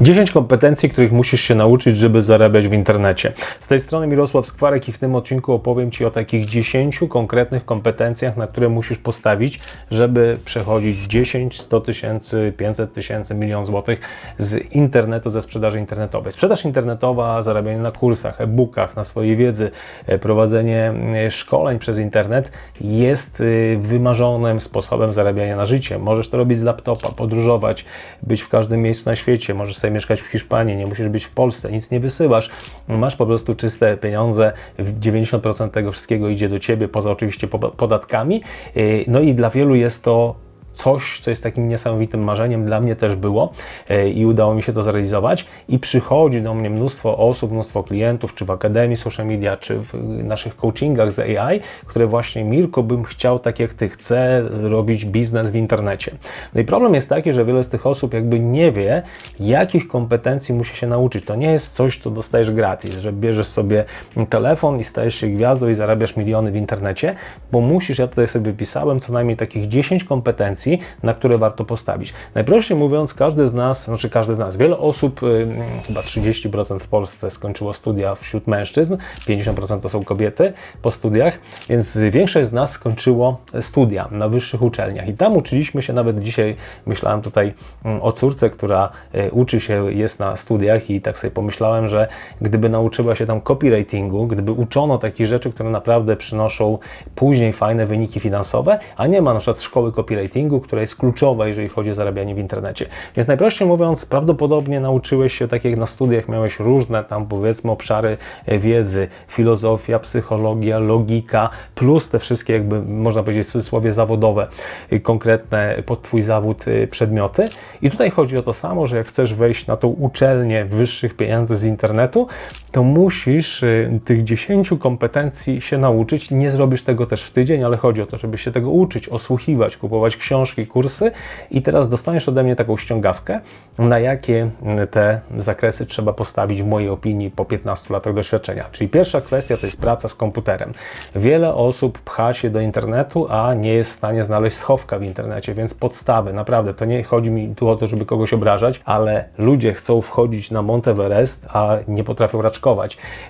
10 kompetencji, których musisz się nauczyć, żeby zarabiać w internecie. Z tej strony Mirosław Skwarek i w tym odcinku opowiem Ci o takich 10 konkretnych kompetencjach, na które musisz postawić, żeby przechodzić 10, 100 tysięcy, 500 tysięcy, milion złotych z internetu, ze sprzedaży internetowej. Sprzedaż internetowa, zarabianie na kursach, e-bookach, na swojej wiedzy, e, prowadzenie e, szkoleń przez internet jest e, wymarzonym sposobem zarabiania na życie. Możesz to robić z laptopa, podróżować, być w każdym miejscu na świecie, możesz sobie mieszkać w Hiszpanii, nie musisz być w Polsce, nic nie wysyłasz, masz po prostu czyste pieniądze, 90% tego wszystkiego idzie do Ciebie, poza oczywiście po- podatkami, Yy, no i dla wielu jest to coś, co jest takim niesamowitym marzeniem, dla mnie też było e, i udało mi się to zrealizować. I przychodzi do mnie mnóstwo osób, mnóstwo klientów, czy w Akademii Social Media, czy w naszych coachingach z AI, które właśnie, Mirko, bym chciał tak jak Ty, chcę robić biznes w internecie. No i problem jest taki, że wiele z tych osób jakby nie wie, jakich kompetencji musi się nauczyć. To nie jest coś, co dostajesz gratis, że bierzesz sobie telefon i stajesz się gwiazdą i zarabiasz miliony w internecie, bo musisz, ja tutaj sobie wypisałem, co najmniej takich 10 kompetencji, na które warto postawić. Najprościej mówiąc, każdy z nas, znaczy każdy z nas, wiele osób, ym, chyba 30% w Polsce skończyło studia wśród mężczyzn, 50% to są kobiety po studiach, więc większość z nas skończyło studia na wyższych uczelniach i tam uczyliśmy się nawet dzisiaj, myślałem tutaj mm, o córce, która y, uczy się, jest na studiach i tak sobie pomyślałem, że gdyby nauczyła się tam copywritingu, gdyby uczono takich rzeczy, które naprawdę przynoszą później fajne wyniki finansowe, a nie ma na przykład szkoły copywritingu, która jest kluczowa, jeżeli chodzi o zarabianie w internecie. Więc najprościej mówiąc, prawdopodobnie nauczyłeś się, tak jak na studiach miałeś różne tam powiedzmy obszary e, wiedzy, filozofia, psychologia, logika, plus te wszystkie jakby można powiedzieć w cudzysłowie zawodowe, y, konkretne pod Twój zawód przedmioty. I tutaj chodzi o to samo, że jak chcesz wejść na tą uczelnię wyższych pieniędzy z internetu, to musisz y, tych 10 kompetencji się nauczyć. Nie zrobisz tego też w tydzień, ale chodzi o to, żeby się tego uczyć, osłuchiwać, kupować książki, kursy i teraz dostaniesz ode mnie taką ściągawkę, na jakie y, te zakresy trzeba postawić w mojej opinii po 15 latach doświadczenia. Czyli pierwsza kwestia to jest praca z komputerem. Wiele osób pcha się do internetu, a nie jest w stanie znaleźć schowka w internecie, więc podstawy, naprawdę, to nie chodzi mi tu o to, żeby kogoś obrażać, ale ludzie chcą wchodzić na Mount Everest, a nie potrafią raczkować.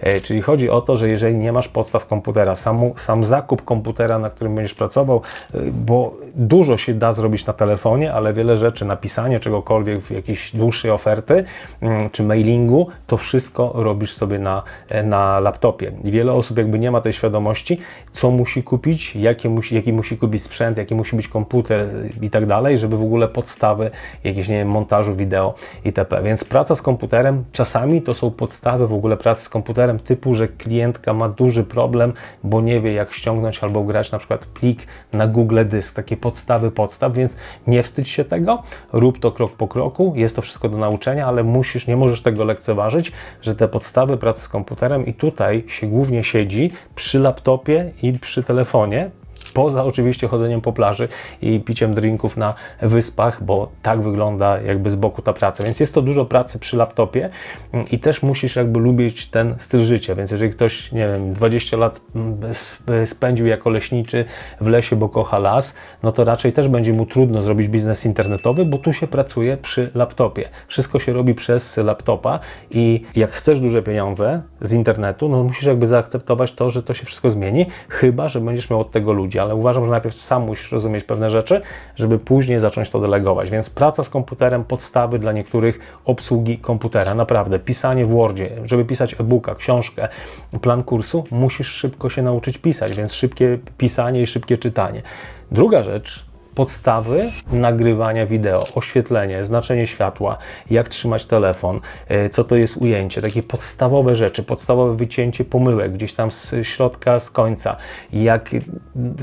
E, Czyli chodzi o to, że jeżeli nie masz podstaw komputera, sam, sam zakup komputera, na którym będziesz pracował, e, bo dużo się da zrobić na telefonie, ale wiele rzeczy, napisanie czegokolwiek w jakiejś dłuższej oferty mm, czy mailingu, to wszystko robisz sobie na, e, na laptopie. Wiele osób jakby nie ma tej świadomości, co musi kupić, jakie musi, jaki musi kupić sprzęt, jaki musi być komputer i tak dalej, żeby w ogóle podstawy jakieś, nie wiem, montażu wideo itp. Więc praca z komputerem, czasami to są podstawy w ogóle pracy z komputerem, typu, że klientka ma duży problem, bo nie wie jak ściągnąć albo grać na przykład plik na Google Dysk, takie podstawy podstaw, więc nie wstydź się tego, rób to krok po kroku, jest to wszystko do nauczenia, ale musisz, nie możesz tego lekceważyć, że te podstawy pracy z komputerem i tutaj się głównie siedzi przy laptopie i przy telefonie, Poza oczywiście chodzeniem po plaży i piciem drinków na wyspach, bo tak wygląda jakby z boku ta praca. Więc jest to dużo pracy przy laptopie mm, i też musisz jakby lubić ten styl życia. Więc jeżeli ktoś, nie wiem, 20 lat sp- spędził jako leśniczy w lesie, bo kocha las, no to raczej też będzie mu trudno zrobić biznes internetowy, bo tu się pracuje przy laptopie. Wszystko się robi przez laptopa i jak chcesz duże pieniądze z internetu, no musisz jakby zaakceptować to, że to się wszystko zmieni, chyba, że będziesz miał od tego ludzi, ale uważam, że najpierw sam musisz rozumieć pewne rzeczy, żeby później zacząć to delegować. Więc praca z komputerem, podstawy dla niektórych obsługi komputera, naprawdę, pisanie w Wordzie, żeby pisać e-booka, książkę, plan kursu, musisz szybko się nauczyć pisać, więc szybkie pisanie i szybkie czytanie. Druga rzecz, podstawy nagrywania wideo, oświetlenie, znaczenie światła, jak trzymać telefon, e, co to jest ujęcie, takie podstawowe rzeczy, podstawowe wycięcie pomyłek gdzieś tam z środka, z końca. Jak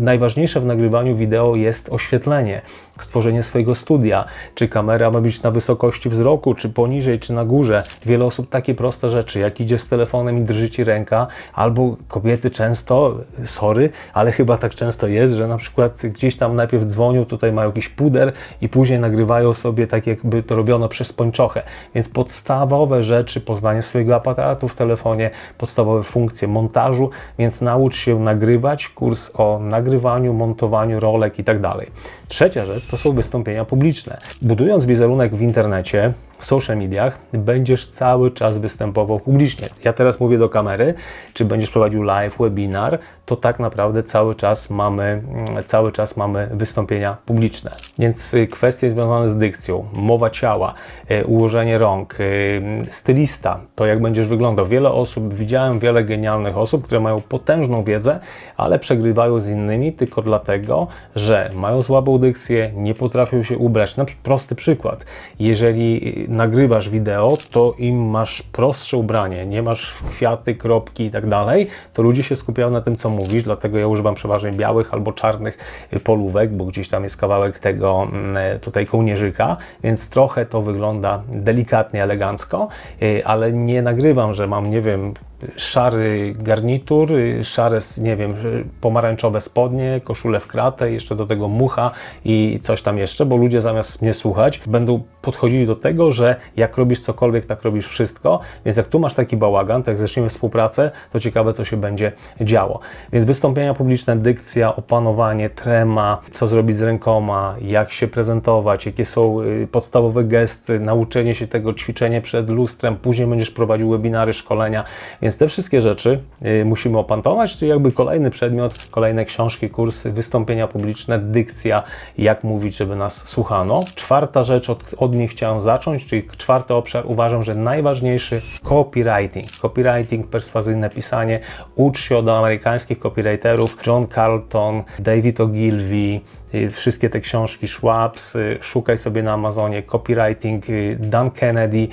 najważniejsze w nagrywaniu wideo jest oświetlenie, stworzenie swojego studia, czy kamera ma być na wysokości wzroku, czy poniżej, czy na górze. Wiele osób takie proste rzeczy, jak idzie z telefonem i drży ci ręka, albo kobiety często, sorry, ale chyba tak często jest, że na przykład gdzieś tam najpierw dzwonią, tutaj mają jakiś puder i później nagrywają sobie tak, jakby to robiono przez pończochę. Więc podstawowe rzeczy, poznanie swojego aparatu w telefonie, podstawowe funkcje montażu, więc naucz się nagrywać, kurs o nagrywaniu, montowaniu rolek i tak dalej. Trzecia rzecz to są wystąpienia publiczne. Budując wizerunek w internecie, w social mediach, będziesz cały czas występował publicznie. Ja teraz mówię do kamery, czy będziesz prowadził live, webinar, to tak naprawdę cały czas mamy, mm, cały czas mamy wystąpienia publiczne. Więc y, kwestie związane z dykcją, mowa ciała, y, ułożenie rąk, y, stylista, to jak będziesz wyglądał. Wiele osób, widziałem wiele genialnych osób, które mają potężną wiedzę, ale przegrywają z innymi tylko dlatego, że mają słabą dykcję, nie potrafią się ubrać. Na prosty przykład. Jeżeli nagrywasz wideo, to im masz prostsze ubranie, nie masz kwiaty, kropki i tak dalej, to ludzie się skupiają na tym, co mówisz, dlatego ja używam przeważnie białych albo czarnych polówek, bo gdzieś tam jest kawałek tego mm, tutaj kołnierzyka, więc trochę to wygląda delikatnie, elegancko, y, ale nie nagrywam, że mam, nie wiem, szary garnitur, szare, nie wiem, pomarańczowe spodnie, koszulę w kratę, jeszcze do tego mucha i coś tam jeszcze, bo ludzie zamiast mnie słuchać, będą podchodzili do tego, że jak robisz cokolwiek, tak robisz wszystko, więc jak tu masz taki bałagan, tak jak zaczniemy współpracę, to ciekawe, co się będzie działo. Więc wystąpienia publiczne, dykcja, opanowanie, trema, co zrobić z rękoma, jak się prezentować, jakie są y, podstawowe gesty, nauczenie się tego, ćwiczenie przed lustrem, później będziesz prowadził webinary, szkolenia, więc te wszystkie rzeczy y, musimy opanować, czyli jakby kolejny przedmiot, kolejne książki, kursy, wystąpienia publiczne, dykcja, jak mówić, żeby nas słuchano. Czwarta rzecz, od, od niej chciałem zacząć, czyli czwarty obszar, uważam, że najważniejszy copywriting. Copywriting, perswazyjne pisanie. Ucz się od amerykańskich copywriterów, John Carlton, David Ogilvy, y, wszystkie te książki, Schwabs, y, szukaj sobie na Amazonie, copywriting, Dan Kennedy,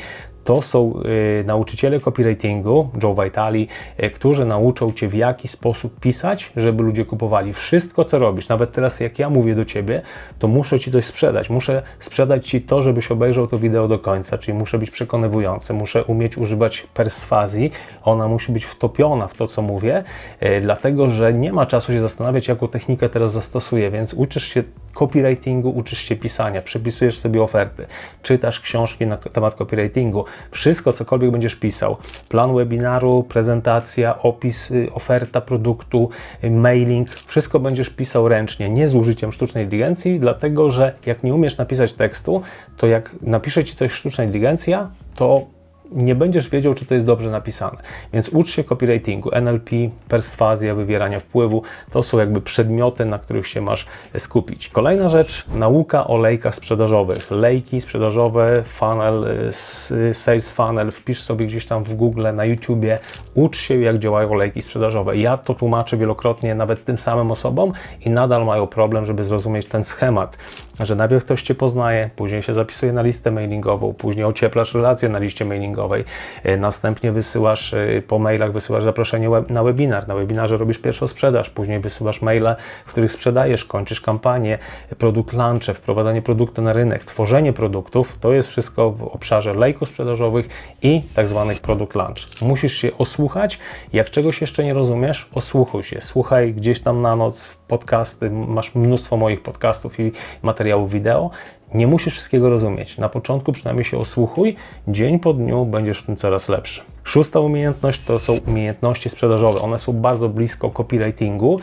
to są y, nauczyciele copywritingu, Joe Vitali, y, którzy nauczą Cię w jaki sposób pisać, żeby ludzie kupowali. Wszystko, co robisz, nawet teraz jak ja mówię do Ciebie, to muszę Ci coś sprzedać. Muszę sprzedać Ci to, żebyś obejrzał to wideo do końca, czyli muszę być przekonywujący, muszę umieć używać perswazji, ona musi być wtopiona w to, co mówię, y, dlatego, że nie ma czasu się zastanawiać, jaką technikę teraz zastosuję, więc uczysz się copywritingu, uczysz się pisania, przepisujesz sobie oferty, czytasz książki na temat copywritingu, wszystko, cokolwiek będziesz pisał, plan webinaru, prezentacja, opis, y, oferta produktu, y, mailing, wszystko będziesz pisał ręcznie, nie z użyciem sztucznej inteligencji, dlatego że jak nie umiesz napisać tekstu, to jak napisze Ci coś sztuczna inteligencja, to nie będziesz wiedział, czy to jest dobrze napisane. Więc ucz się copywritingu, NLP, perswazja, wywierania wpływu, to są jakby przedmioty, na których się masz skupić. Kolejna rzecz, nauka o lejkach sprzedażowych. Lejki sprzedażowe, funnel, sales funnel, wpisz sobie gdzieś tam w Google, na YouTubie, ucz się, jak działają lejki sprzedażowe. Ja to tłumaczę wielokrotnie nawet tym samym osobom i nadal mają problem, żeby zrozumieć ten schemat że najpierw ktoś Cię poznaje, później się zapisuje na listę mailingową, później ocieplasz relację na liście mailingowej, e, następnie wysyłasz e, po mailach, wysyłasz zaproszenie na webinar, na webinarze robisz pierwszą sprzedaż, później wysyłasz maile, w których sprzedajesz, kończysz kampanię, produkt launche, wprowadzanie produktu na rynek, tworzenie produktów, to jest wszystko w obszarze lejków sprzedażowych i tak zwanych produkt launch. Musisz się osłuchać, jak czegoś jeszcze nie rozumiesz, osłuchuj się, słuchaj gdzieś tam na noc podcasty, masz mnóstwo moich podcastów i materiałów wideo. Nie musisz wszystkiego rozumieć. Na początku przynajmniej się osłuchuj, dzień po dniu będziesz w tym coraz lepszy. Szósta umiejętność to są umiejętności sprzedażowe. One są bardzo blisko copywritingu,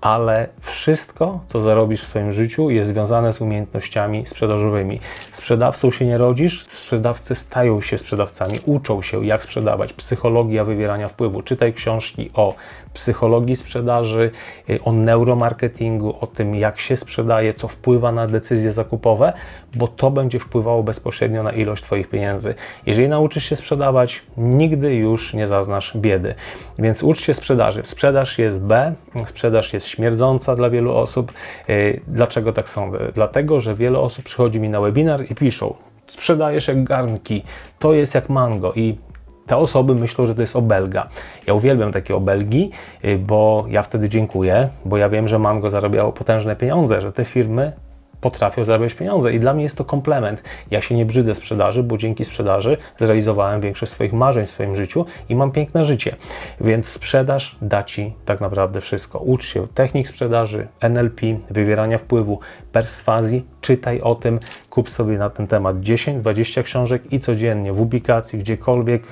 ale wszystko, co zarobisz w swoim życiu, jest związane z umiejętnościami sprzedażowymi. Sprzedawcą się nie rodzisz, sprzedawcy stają się sprzedawcami, uczą się, jak sprzedawać. Psychologia wywierania wpływu. Czytaj książki o psychologii sprzedaży, y, o neuromarketingu, o tym, jak się sprzedaje, co wpływa na decyzje zakupowe, bo to będzie wpływało bezpośrednio na ilość Twoich pieniędzy. Jeżeli nauczysz się sprzedawać, nigdy już nie zaznasz biedy. Więc ucz się sprzedaży. Sprzedaż jest B, sprzedaż jest śmierdząca dla wielu osób. Y, dlaczego tak sądzę? Dlatego, że wiele osób przychodzi mi na webinar i piszą, sprzedajesz jak garnki, to jest jak mango i te osoby myślą, że to jest obelga. Ja uwielbiam takie obelgi, y, bo ja wtedy dziękuję, bo ja wiem, że Mango zarabiało potężne pieniądze, że te firmy potrafią zarabiać pieniądze i dla mnie jest to komplement. Ja się nie brzydzę sprzedaży, bo dzięki sprzedaży zrealizowałem większość swoich marzeń w swoim życiu i mam piękne życie. Więc sprzedaż da Ci tak naprawdę wszystko. Ucz się technik sprzedaży, NLP, wywierania wpływu, perswazji, czytaj o tym, kup sobie na ten temat 10-20 książek i codziennie w publikacji, gdziekolwiek,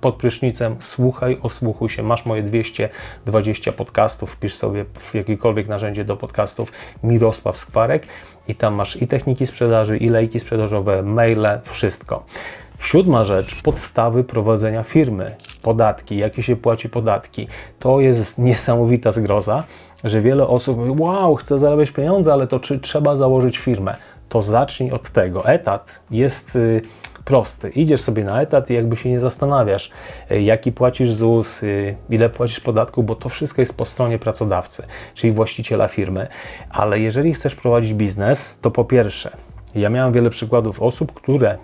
pod prysznicem, słuchaj, osłuchuj się. Masz moje 220 podcastów, wpisz sobie w jakiekolwiek narzędzie do podcastów. Mirosław Skwarek. I tam masz i techniki sprzedaży, i lejki sprzedażowe, maile, wszystko. Siódma rzecz, podstawy prowadzenia firmy, podatki, jakie się płaci podatki. To jest niesamowita zgroza, że wiele osób mówi, wow, chcę zarabiać pieniądze, ale to czy trzeba założyć firmę? To zacznij od tego. Etat jest y, prosty. Idziesz sobie na etat i jakby się nie zastanawiasz, y, jaki płacisz ZUS, y, ile płacisz podatku, bo to wszystko jest po stronie pracodawcy, czyli właściciela firmy. Ale jeżeli chcesz prowadzić biznes, to po pierwsze, ja miałem wiele przykładów osób, które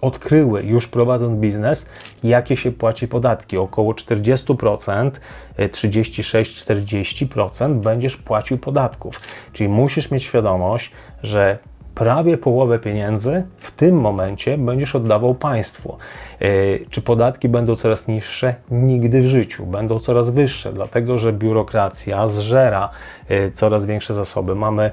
odkryły już prowadząc biznes, jakie się płaci podatki. Około 40%, y, 36-40% będziesz płacił podatków. Czyli musisz mieć świadomość, że prawie połowę pieniędzy w tym momencie będziesz oddawał państwu. Yy, Czy podatki będą coraz niższe? Nigdy w życiu. Będą coraz wyższe, dlatego że biurokracja zżera yy, coraz większe zasoby. Mamy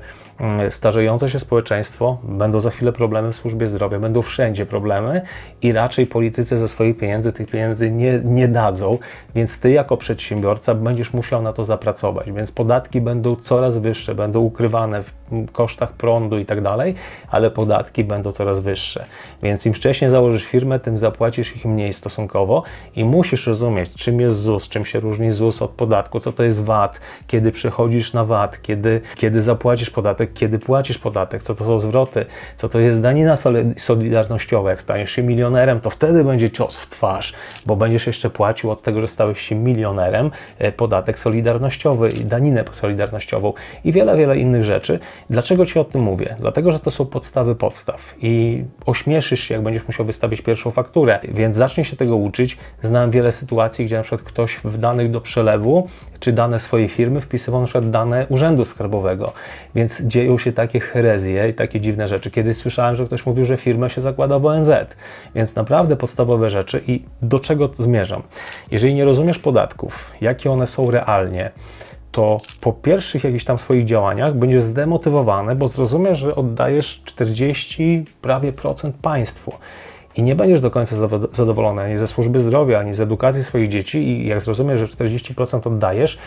yy, starzejące się społeczeństwo, będą za chwilę problemy w służbie zdrowia, będą wszędzie problemy i raczej politycy ze swoich pieniędzy tych pieniędzy nie, nie dadzą, więc ty jako przedsiębiorca będziesz musiał na to zapracować, więc podatki będą coraz wyższe, będą ukrywane w kosztach prądu i tak dalej, ale podatki będą coraz wyższe. Więc im wcześniej założysz firmę, tym zapłacisz ich mniej stosunkowo i musisz rozumieć, czym jest ZUS, czym się różni ZUS od podatku, co to jest VAT, kiedy przechodzisz na VAT, kiedy, kiedy zapłacisz podatek, kiedy płacisz podatek, co to są zwroty, co to jest danina soli- solidarnościowa. Jak staniesz się milionerem, to wtedy będzie cios w twarz, bo będziesz jeszcze płacił od tego, że stałeś się milionerem, e, podatek solidarnościowy i daninę solidarnościową i wiele, wiele innych rzeczy. Dlaczego Ci o tym mówię? Dlatego, że to są podstawy podstaw i ośmieszysz się, jak będziesz musiał wystawić pierwszą fakturę, więc zacznij się tego uczyć. Znam wiele sytuacji, gdzie na przykład ktoś w danych do przelewu, czy dane swojej firmy wpisywał na przykład dane urzędu skarbowego, więc dzieją się takie herezje i takie dziwne rzeczy. Kiedyś słyszałem, że ktoś mówił, że firmę się zakłada w ONZ, więc naprawdę podstawowe rzeczy i do czego zmierzam? Jeżeli nie rozumiesz podatków, jakie one są realnie, to po pierwszych jakichś tam swoich działaniach będziesz zdemotywowany, bo zrozumiesz, że oddajesz 40 prawie procent państwu. I nie będziesz do końca zadowolony ani ze służby zdrowia, ani z edukacji swoich dzieci, i jak zrozumiesz, że 40% oddajesz,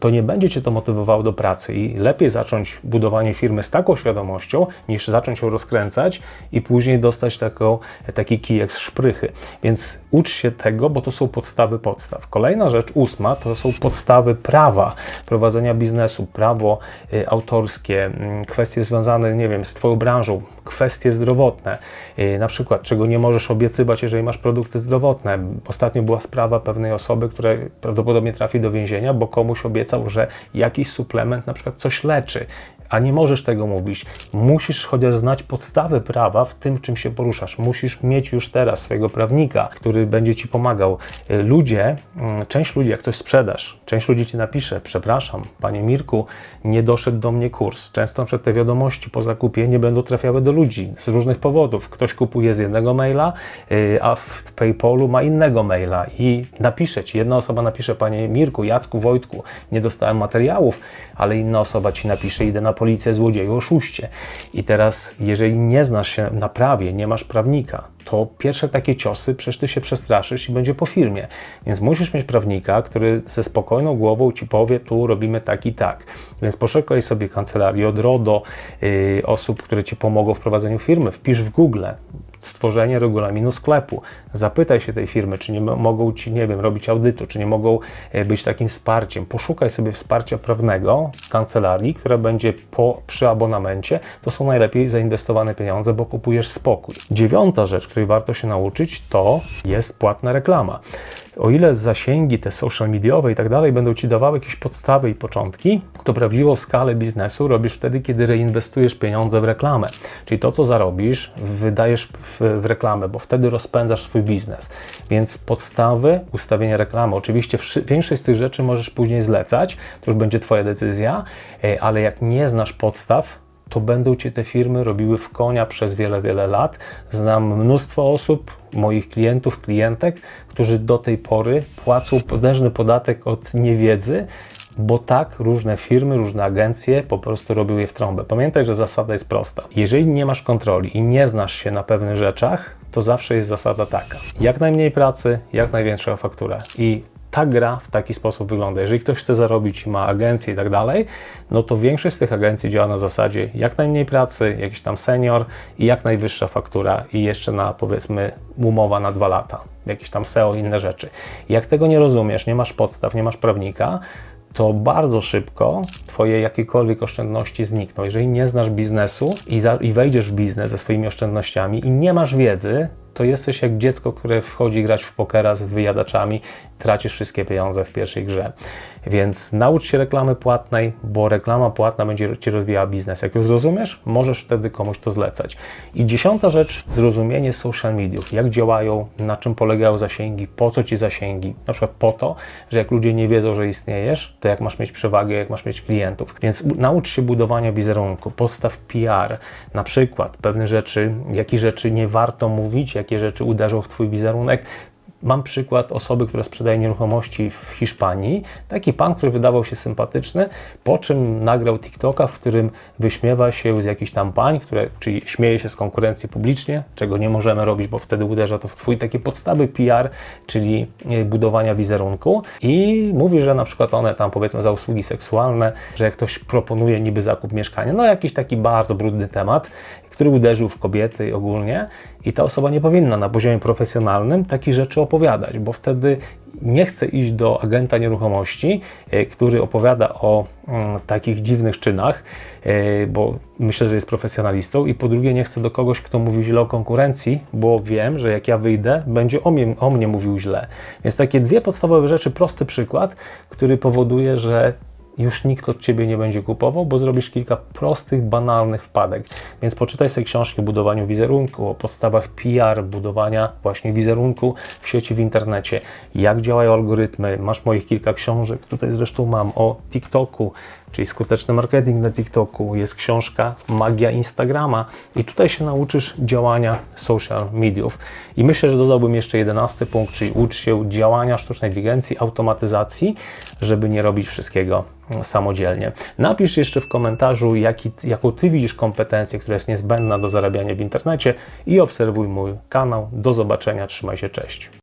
to nie będzie cię to motywowało do pracy i lepiej zacząć budowanie firmy z taką świadomością, niż zacząć ją rozkręcać i później dostać taką, taki kijek z szprychy. Więc ucz się tego, bo to są podstawy podstaw. Kolejna rzecz, ósma, to są podstawy prawa, prowadzenia biznesu, prawo y, autorskie, mm, kwestie związane, nie wiem, z Twoją branżą, kwestie zdrowotne, y, na przykład czego nie możesz obiecywać, jeżeli masz produkty zdrowotne. Ostatnio była sprawa pewnej osoby, która prawdopodobnie trafi do więzienia, bo komuś obiecał, że jakiś suplement na przykład coś leczy, a nie możesz tego mówić. Musisz chociaż znać podstawy prawa w tym, w czym się poruszasz. Musisz mieć już teraz swojego prawnika, który będzie ci pomagał. Y, Ludzie, mm, część ludzi, jak coś sprzedasz, część ludzi ci napisze, przepraszam, panie Mirku, nie doszedł do mnie kurs. Często przykład te wiadomości po zakupie nie będą trafiały do ludzi z różnych powodów. Ktoś kupuje z jednego maila, y, a w PayPalu ma innego maila i napisze ci, jedna osoba napisze, panie Mirku, Jacku, Wojtku, nie dostałem materiałów, ale inna osoba ci napisze, idę na policję, złodzieju, oszuście. I teraz, jeżeli nie znasz się na prawie, nie masz prawnika, to pierwsze takie ciosy, przecież ty się przestraszysz i będzie po firmie. Więc musisz mieć prawnika, który ze spokojną głową ci powie, tu robimy tak i tak. Więc poszukaj sobie kancelarii od RODO, yy, osób, które ci pomogą w prowadzeniu firmy. Wpisz w Google stworzenie regulaminu sklepu. Zapytaj się tej firmy, czy nie mo- mogą ci, nie wiem, robić audytu, czy nie mogą e, być takim wsparciem. Poszukaj sobie wsparcia prawnego w kancelarii, która będzie po, przy abonamencie. To są najlepiej zainwestowane pieniądze, bo kupujesz spokój. Dziewiąta rzecz, której warto się nauczyć, to jest płatna reklama. O ile zasięgi te social mediowe i tak dalej będą ci dawały jakieś podstawy i początki, to prawdziwą skalę biznesu robisz wtedy, kiedy reinwestujesz pieniądze w reklamę. Czyli to, co zarobisz, wydajesz w, w reklamę, bo wtedy rozpędzasz swój biznes. Więc podstawy ustawienia reklamy. Oczywiście większość z tych rzeczy możesz później zlecać, to już będzie Twoja decyzja, e, ale jak nie znasz podstaw, to będą cię te firmy robiły w konia przez wiele, wiele lat. Znam mnóstwo osób, moich klientów, klientek, którzy do tej pory płacą potężny podatek od niewiedzy, bo tak różne firmy, różne agencje po prostu robią je w trąbę. Pamiętaj, że zasada jest prosta. Jeżeli nie masz kontroli i nie znasz się na pewnych rzeczach, to zawsze jest zasada taka. Jak najmniej pracy, jak największa faktura. I ta gra w taki sposób wygląda. Jeżeli ktoś chce zarobić, ma agencję i tak dalej, no to większość z tych agencji działa na zasadzie jak najmniej pracy, jakiś tam senior i jak najwyższa faktura i jeszcze na powiedzmy umowa na dwa lata, jakieś tam SEO i inne rzeczy. Jak tego nie rozumiesz, nie masz podstaw, nie masz prawnika, to bardzo szybko Twoje jakiekolwiek oszczędności znikną. Jeżeli nie znasz biznesu i, za, i wejdziesz w biznes ze swoimi oszczędnościami i nie masz wiedzy, to jesteś jak dziecko, które wchodzi grać w pokera z wyjadaczami, tracisz wszystkie pieniądze w pierwszej grze. Więc naucz się reklamy płatnej, bo reklama płatna będzie Ci rozwijała biznes. Jak już zrozumiesz, możesz wtedy komuś to zlecać. I dziesiąta rzecz, zrozumienie social mediów. Jak działają, na czym polegają zasięgi, po co Ci zasięgi. Na przykład po to, że jak ludzie nie wiedzą, że istniejesz, to jak masz mieć przewagę, jak masz mieć klientów. Więc naucz się budowania wizerunku, postaw PR, na przykład pewne rzeczy, jakie rzeczy nie warto mówić, jakie rzeczy uderzą w Twój wizerunek. Mam przykład osoby, która sprzedaje nieruchomości w Hiszpanii. Taki pan, który wydawał się sympatyczny, po czym nagrał TikToka, w którym wyśmiewa się z jakichś tam pań, które, czyli śmieje się z konkurencji publicznie, czego nie możemy robić, bo wtedy uderza to w Twój takie podstawy PR, czyli e, budowania wizerunku. I mówi, że na przykład one tam powiedzmy za usługi seksualne, że jak ktoś proponuje niby zakup mieszkania, no jakiś taki bardzo brudny temat, który uderzył w kobiety ogólnie i ta osoba nie powinna na poziomie profesjonalnym takich rzeczy opowiadać, bo wtedy nie chce iść do agenta nieruchomości, e, który opowiada o mm, takich dziwnych czynach, e, bo myślę, że jest profesjonalistą i po drugie nie chcę do kogoś, kto mówi źle o konkurencji, bo wiem, że jak ja wyjdę, będzie o mnie, o mnie mówił źle. Więc takie dwie podstawowe rzeczy, prosty przykład, który powoduje, że już nikt od Ciebie nie będzie kupował, bo zrobisz kilka prostych, banalnych wpadek. Więc poczytaj sobie książki o budowaniu wizerunku, o podstawach PR, budowania właśnie wizerunku w sieci, w internecie, jak działają algorytmy. Masz moich kilka książek, tutaj zresztą mam o TikToku, czyli skuteczny marketing na TikToku. Jest książka Magia Instagrama i tutaj się nauczysz działania social mediów. I myślę, że dodałbym jeszcze jedenasty punkt, czyli ucz się działania sztucznej inteligencji, automatyzacji, żeby nie robić wszystkiego samodzielnie. Napisz jeszcze w komentarzu, jaki, jaką Ty widzisz kompetencję, która jest niezbędna do zarabiania w internecie i obserwuj mój kanał. Do zobaczenia, trzymaj się, cześć.